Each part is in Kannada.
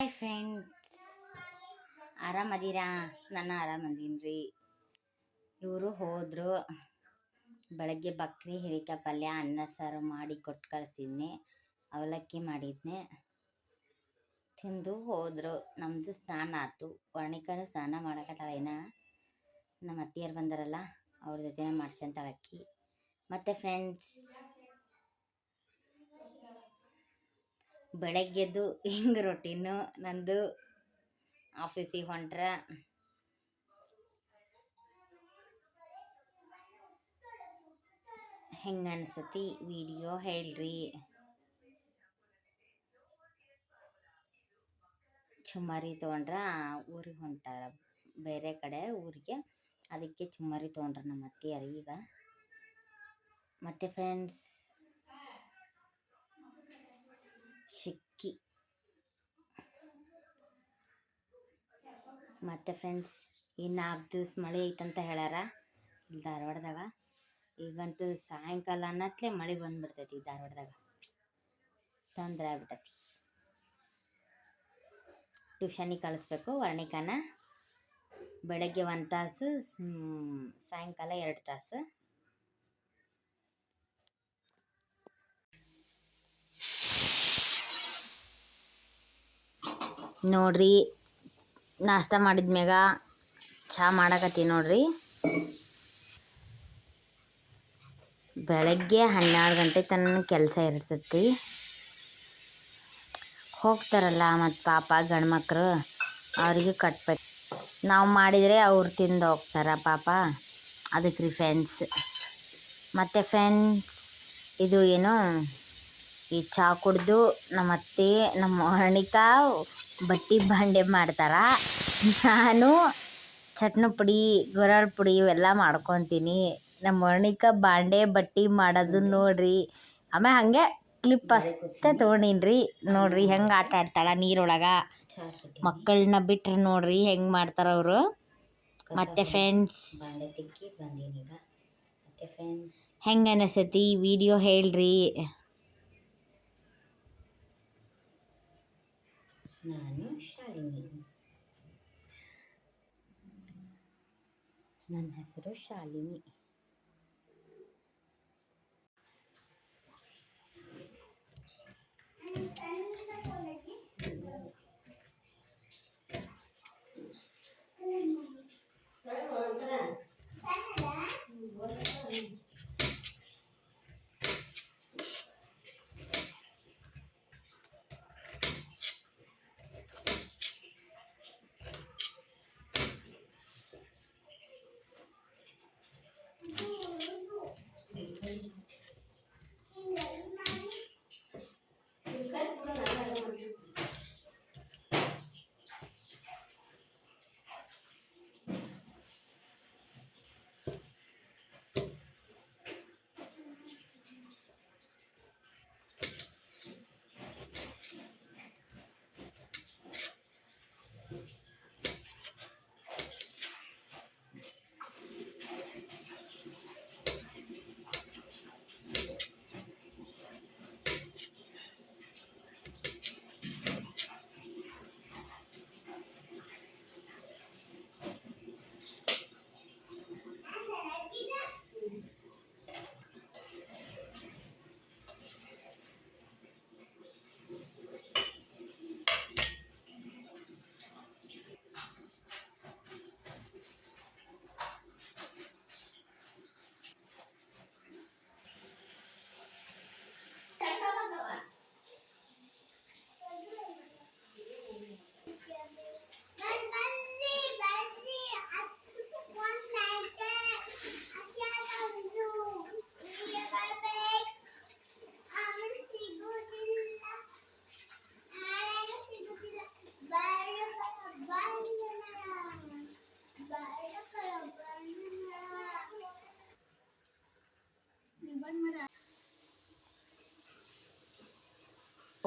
ಹಾಯ್ ಫ್ರೆಂಡ್ಸ್ ಆರಾಮದೀರಾ ನಾನು ಆರಾಮದೀನಿ ಇವರು ಹೋದರು. ಬೆಳಗ್ಗೆ ಬಕ್ರಿ ಹಿರಿಕಾಯಿ ಪಲ್ಯ, ಅನ್ನ ಸಾರು ಮಾಡಿ ಕೊಟ್ಟು ಕಳಿಸಿದ್ನಿ. ಅವಲಕ್ಕಿ ಮಾಡಿದ್ನೆ. ತಿಂದು ಹೋದರು. ನಮ್ಮದು ಸ್ನಾನ ಆಯ್ತು ವರ್ಣಿಕರ ಸ್ನಾನ ಮಾಡಕತ್ತಾಳ ನಮ್ಮ ಅತ್ತಿಯರು ಬಂದಾರಲ್ಲ, ಅವ್ರ ಜೊತೆನೇ ಮಾಡ್ಸಂತಾಳಕ್ಕಿ ಮತ್ತು ಫ್ರೆಂಡ್ಸ್ ಬೆಳಗ್ಗೆದ್ದು ಹಿಂಗೆ ರೊಟೀನು ನಂದು ಆಫೀಸಿಗೆ ಹೊಂಟ್ರೆ. ಹೆಂಗೆ ಅನ್ಸತಿ ವಿಡಿಯೋ ಹೇಳ್ರಿ. ಚುಮ್ಮರಿ ತೊಗೊಂಡ್ರೆ ಊರಿಗೆ ಹೊಂಟಾರ, ಬೇರೆ ಕಡೆ ಊರಿಗೆ. ಅದಕ್ಕೆ ಚುಮ್ಮರಿ ತೊಗೊಂಡ್ರೆ ನಮ್ಮ ಅತ್ತಿಯರು ಈಗ. ಮತ್ತು ಫ್ರೆಂಡ್ಸ್ ಮತ್ತು ಫ್ರೆಂಡ್ಸ್ ಇನ್ನು ನಾಲ್ಕು ದಿವ್ಸ ಮಳೆ ಐತಂತ ಹೇಳ್ಯಾರ. ಇಲ್ಲಿ ಧಾರವಾಡದಾಗ. ಈಗಂತೂ ಸಾಯಂಕಾಲ ಅನ್ನತ್ಲೆ ಮಳೆ ಬಂದ್ಬಿಡ್ತೈತಿ ಈ ಧಾರವಾಡದಾಗ. ತೊಂದರೆ ಆಗ್ಬಿಟ್ಟೈತಿ. ಟ್ಯೂಷನಿಗೆ ಕಳಿಸ್ಬೇಕು, ವರ್ಣಿಕಾನ. ಬೆಳಗ್ಗೆ ಒಂದು ತಾಸು ಸಾಯಂಕಾಲ ಎರಡು ತಾಸು. ನೋಡ್ರಿ ನಾಷ್ಟ ಮಾಡಿದ್ಮ್ಯಾಗ ಚಹಾ ಮಾಡಕತ್ತೀನಿ ನೋಡ್ರಿ. ಬೆಳಗ್ಗೆ ಹನ್ನೆರಡು ಗಂಟೆ ತನಕ ಕೆಲಸ ಇರ್ತೈತಿ. ಹೋಗ್ತಾರಲ್ಲ ಮತ್ತು ಪಾಪ ಗಂಡ್ಮಕ್ಳು ಅವ್ರಿಗೆ ಕಟ್ಬೇಕು. ನಾವು ಮಾಡಿದರೆ ಅವ್ರು ತಿಂದು ಹೋಗ್ತಾರ ಪಾಪ. ಅದಕ್ಕೆ ರೀ ಫ್ಯಾನ್ಸ್ ಮತ್ತು ಫ್ರೆಂಡ್ಸ್ ಇದು ಏನು, ಈ ಚಹಾ ಕುಡ್ದು ನಮ್ಮ ಅತ್ತೆ ನಮ್ಮ ವರ್ಣಿಕಾ ಬಟ್ಟಿ ಬಾಂಡೆ ಮಾಡ್ತಾರ. ನಾನು ಚಟ್ನಿ ಪುಡಿ ಗೊರಳ್ ಪುಡಿ ಇವೆಲ್ಲ ಮಾಡ್ಕೊತೀನಿ. ನಮ್ಮ ವರ್ಣಿಕ ಬಾಂಡೆ ಬಟ್ಟಿ ಮಾಡೋದು ನೋಡ್ರಿ. ಆಮೇಲೆ ಹಾಗೆ ಕ್ಲಿಪ್ ಅಷ್ಟೇ ತೊಗೊಂಡೀನಿ ರೀ ನೋಡ್ರಿ ಹೆಂಗೆ ಆಟ ಆಡ್ತಾಳೆ ನೀರೊಳಗೆ. ಮಕ್ಕಳನ್ನ ಬಿಟ್ರೆ ನೋಡ್ರಿ ಹೆಂಗೆ ಮಾಡ್ತಾರೆ ಅವರು. ಮತ್ತೆ ಫ್ರೆಂಡ್ಸ್ ಹೆಂಗೆ ಅನಿಸತಿ ವಿಡಿಯೋ ಹೇಳ್ರಿ. ನಾನು ಶಾಲಿನಿ. ನನ್ನ ಹೆಸರು ಶಾಲಿನಿ.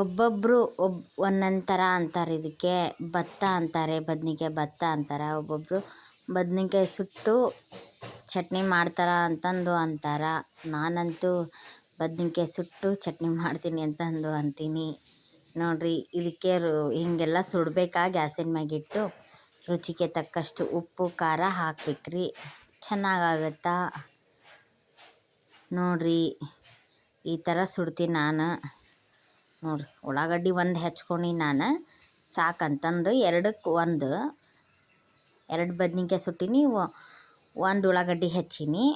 ಒಬ್ಬೊಬ್ಬರು ಒಬ್ಬ ಒಂದೊಂದು ಥರ ಅಂತಾರೆ ಇದಕ್ಕೆ. ಭತ್ತ ಅಂತಾರೆ, ಬದ್ನಿಕಾಯಿ ಭತ್ತ ಅಂತಾರೆ. ಒಬ್ಬೊಬ್ಬರು ಬದ್ನಿಕಾಯಿ ಸುಟ್ಟು ಚಟ್ನಿ ಮಾಡ್ತಾರೆ ಅಂತಂದು ಅಂತಾರೆ. ನಾನಂತೂ ಬದ್ನಿಕಾಯಿ ಸುಟ್ಟು ಚಟ್ನಿ ಮಾಡ್ತೀನಿ ಅಂತಂದು ಅಂತೀನಿ. ನೋಡಿರಿ, ಇದಕ್ಕೆ ರು- ಹೀಗೆಲ್ಲ ಸುಡಬೇಕಾ ಗ್ಯಾಸಿನ ಮ್ಯಾಗಿಟ್ಟು? ರುಚಿಗೆ ತಕ್ಕಷ್ಟು ಉಪ್ಪು, ಖಾರ ಹಾಕ್ಬೇಕ್ರಿ. ಚೆನ್ನಾಗಾಗತ್ತಾ? ನೋಡ್ರಿ, ಈ ಥರ ಸುಡ್ತೀನಿ ನಾನು. ನೋಡ್ರಿ, ಉಳ್ಳಾಗಡ್ಡಿ ಒಂದು ಹೆಚ್ಕೊಂಡು ನಾನು ಸಾಕಂತಂದು ಎರಡಕ್ಕೆ ಒಂದು, ಎರಡು ಬದ್ನಿಕಾಯಿ ಸುಟ್ಟಿನಿ ಒಂದು ಉಳ್ಳಾಗಡ್ಡಿ ಹೆಚ್ಚಿನಿ.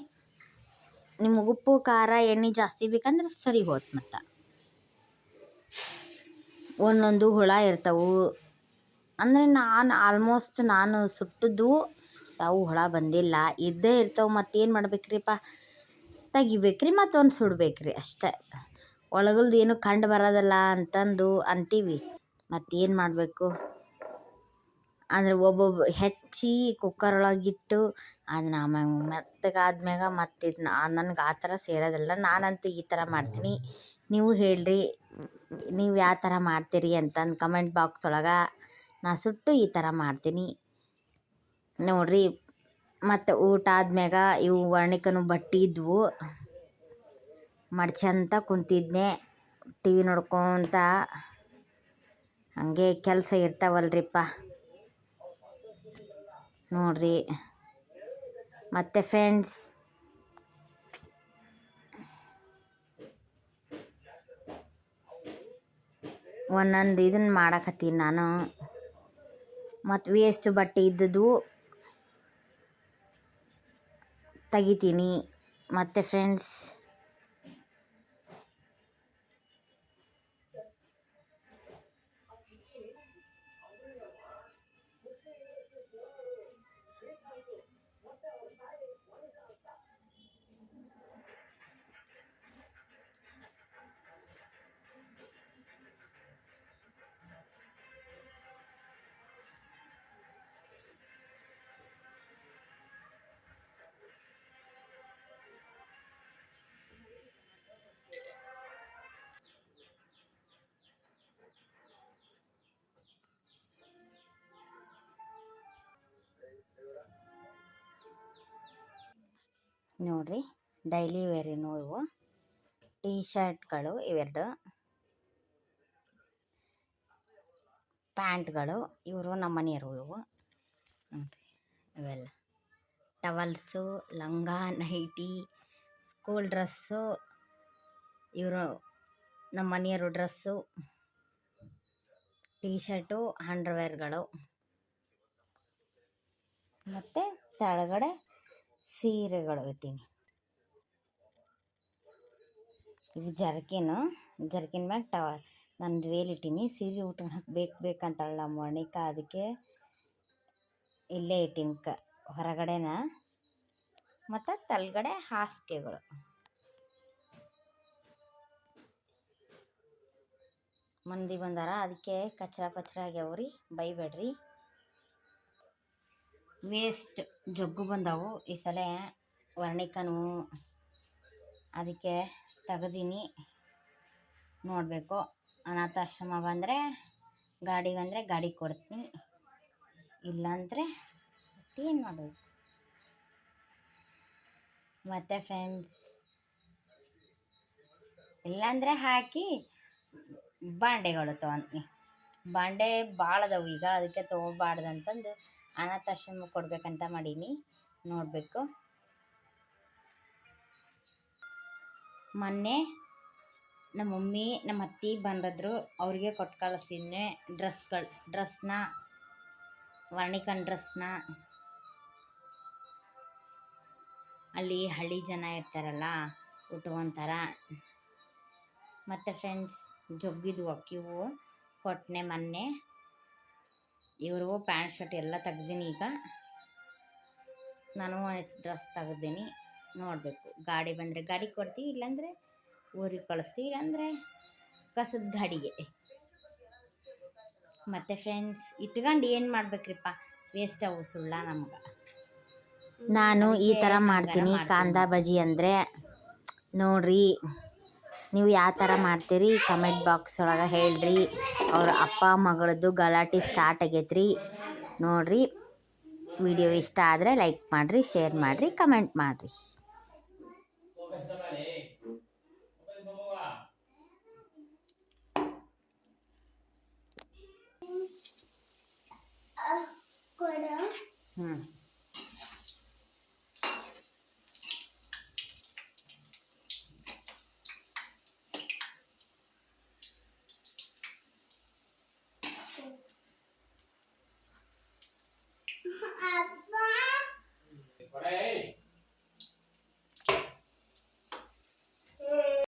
ನಿಮ್ಗೆ ಉಪ್ಪು, ಖಾರ, ಎಣ್ಣೆ ಜಾಸ್ತಿ ಬೇಕಂದ್ರೆ ಸರಿ ಹೋತ್ ಮತ್ತು. ಒಂದೊಂದು ಹುಳ ಇರ್ತವೆ. ಅಂದರೆ ನಾನು ಆಲ್ಮೋಸ್ಟ್ ನಾನು ಸುಟ್ಟದ್ದು ಯಾವ ಹುಳ ಬಂದಿಲ್ಲ. ಇದ್ದೇ ಇರ್ತವೆ ಮತ್ತೇನು ಮಾಡ್ಬೇಕ್ರಿಪ್ಪ ತೆಗಿಬೇಕ್ರಿ ಮತ್ತೊಂದು ಸುಡ್ಬೇಕ್ರಿ ಅಷ್ಟೇ. ಒಳಗಲ್ದು ಏನು ಕಂಡು ಬರೋದಿಲ್ಲ ಅಂತಂದು ಅಂತೀವಿ. ಮತ್ತೇನು ಮಾಡಬೇಕು? ಅಂದರೆ ಒಬ್ಬೊಬ್ರು ಹೆಚ್ಚಿ ಕುಕ್ಕರ್ ಒಳಗಿಟ್ಟು ಅದನ್ನ ಆಮ್ಯಾಗ ಮೆತ್ತಗಾದ್ಮ್ಯಾಗ ಮತ್ತು ಇದನ್ನ ನನಗೆ ಆ ಥರ ಸೇರೋದಿಲ್ಲ, ನಾನಂತೂ ಈ ಥರ ಮಾಡ್ತೀನಿ. ನೀವು ಹೇಳ್ರಿ, ನೀವು ಯಾವ ಥರ ಮಾಡ್ತೀರಿ ಅಂತಂದು ಕಮೆಂಟ್ ಬಾಕ್ಸ್ ಒಳಗೆ ನಾ ಸುಟ್ಟು ಈ ಥರ ಮಾಡ್ತೀನಿ. ನೋಡ್ರಿ, ಮತ್ತು ಊಟ ಆದ್ಮ್ಯಾಗ ಇವು ವರ್ಣಿಕನು ಬಟ್ಟೆ ಇದ್ವು. ಮಡ್ಚಂತ ಕುಂತಿದ್ನೆ. ಟಿ ವಿ ನೋಡ್ಕೊತ ಹಾಗೆ ಕೆಲಸ ಇರ್ತಾವಲ್ರಿಪ್ಪ. ನೋಡ್ರಿ. ಮತ್ತು ಫ್ರೆಂಡ್ಸ್ ಒಂದೊಂದು ಇದನ್ನು ಮಾಡಕತ್ತೀನಿ ನಾನು. ಮತ್ತು ವೇಸ್ಟ್ ಬಟ್ಟೆ ಇದ್ದದ್ದು ತೆಗಿತೀನಿ. ಮತ್ತು ಫ್ರೆಂಡ್ಸ್ ನೋಡ್ರಿ ಡೈಲಿ ವೇರಿನೂ ಇವು. ಟೀ ಶರ್ಟ್ಗಳು ಇವೆರಡು. ಪ್ಯಾಂಟ್ಗಳು, ಇವರು ನಮ್ಮ ಮನೆಯವರು ಇವು. ಇವೆಲ್ಲ. ಟವಲ್ಸು, ಲಂಗ, ನೈಟಿ ಸ್ಕೂಲ್ ಡ್ರೆಸ್ಸು ಇವರು ನಮ್ಮ ಮನೆಯವರು ಡ್ರೆಸ್ಸು ಟೀ ಶರ್ಟು ಅಂಡರ್ವೇರ್ಗಳು ಮತ್ತು ಕೆಳಗಡೆ ಸೀರೆಗಳು ಇಟ್ಟೀನಿ. ಇದು ಜರ್ಕಿನು. ಜರ್ಕಿನ್ ಮ್ಯಾಗ ಟವ ವೇಲ್ ಇಟ್ಟೀನಿ. ಸೀರೆ ಉಟ್ಕೊಳಕ್ಕೆ ಬೇಕು ಬೇಕಂತಾಳೆ ನಮ್ಮ ಮೋಣಿಕಾ ಅದಕ್ಕೆ ಇಲ್ಲೇ ಇಟ್ಟೀನಿ ಕ, ಹೊರಗಡೆನ. ಮತ್ತು ತಲ್ಗಡೆ ಹಾಸಿಗೆಗಳು. ಮಂದಿ ಬಂದಾರ, ಅದಕ್ಕೆ ಕಚ್ರ ಪಚ್ರ ಆಗ್ಯಾವ್ರಿ ಬೈಬೇಡ್ರಿ. ವೇಸ್ಟ್ ಜಗ್ಗು ಬಂದವು. ಈ ಸಲ ವರ್ಣಿಕನು ಅದಕ್ಕೆ ತೆಗ್ದೀನಿ. ನೋಡಬೇಕು. ಅನಾಥಾಶ್ರಮ ಬಂದರೆ ಗಾಡಿ ಬಂದರೆ ಗಾಡಿ ಕೊಡ್ತೀನಿ. ಇಲ್ಲಾಂದರೆ ಏನು ಮಾಡಬೇಕು? ಮತ್ತು ಫ್ರೆಂಡ್ಸ್ ಇಲ್ಲಾಂದರೆ ಹಾಕಿ ಬಾಂಡೆಗಳು ತೊಗೊಂತೀನಿ ಬಾಂಡೆ ಭಾಳ ಅದಾವು ಈಗ. ಅದಕ್ಕೆ ತೊಗೋಬಾರ್ದು ಅಂತಂದು ಅನಾಥಾಶ್ರಮ ಕೊಡಬೇಕಂತ ಮಾಡೀನಿ. ನೋಡಬೇಕು. ಮೊನ್ನೆ ನಮ್ಮ ಮಮ್ಮಿ, ನಮ್ಮ ಅತ್ತಿ ಬಂದಿದ್ರು. ಅವ್ರಿಗೆ ಕೊಟ್ಟು ಕಳಿಸಿದ್ನೆ ಡ್ರೆಸ್ಗಳು. ಡ್ರೆಸ್ನ, ವರ್ಣಿಕನ್ ಡ್ರೆಸ್ನ. ಅಲ್ಲಿ ಹಳ್ಳಿ ಜನ ಇರ್ತಾರಲ್ಲ, ಉಟ್ಕೊಂತಾರ. ಮತ್ತು ಫ್ರೆಂಡ್ಸ್ ಜೊಗ್ಗಿದ್ವು ಅಕ್ಕಿವು ಕೊಟ್ಟನೆ ಮೊನ್ನೆ. ಇವರು ಪ್ಯಾಂಟ್ ಶರ್ಟ್ ಎಲ್ಲ ತೆಗ್ದೀನಿ ಈಗ. ನಾನು ಎಷ್ಟು ಡ್ರೆಸ್ ತೆಗ್ದೀನಿ ನೋಡಬೇಕು. ಗಾಡಿ ಬಂದರೆ ಗಾಡಿ ಕೊಡ್ತೀವಿ ಇಲ್ಲಾಂದರೆ ಊರಿಗೆ ಕಳಿಸ್ತೀವಿ ಇಲ್ಲಾಂದರೆ ಕಸದ ಗಾಡಿಗೆ. ಮತ್ತು ಫ್ರೆಂಡ್ಸ್ ಇಟ್ಕೊಂಡು ಏನು ಮಾಡ್ಬೇಕ್ರಿಪ್ಪ? ವೇಸ್ಟ್ ಅವು ಸುಳ್ಳ ನಮ್ಗೆ. ನಾನು ಈ ಥರ ಮಾಡ್ತೀನಿ. ಕಾಂದಾ ಬಜ್ಜಿ ಅಂದರೆ ನೋಡ್ರಿ. ನೀವು ಯಾವ ಥರ ಮಾಡ್ತೀರಿ? ಕಮೆಂಟ್ ಬಾಕ್ಸ್ ಒಳಗೆ ಹೇಳ್ರಿ. ಅವ್ರ ಅಪ್ಪ, ಮಗಳದ್ದು ಗಲಾಟೆ ಸ್ಟಾರ್ಟ್ ಆಗೈತ್ರಿ. ನೋಡಿರಿ. ವಿಡಿಯೋ ಇಷ್ಟ ಆದರೆ ಲೈಕ್ ಮಾಡಿರಿ ಶೇರ್ ಮಾಡಿರಿ ಕಮೆಂಟ್ ಮಾಡಿರಿ. ಹ್ಞೂ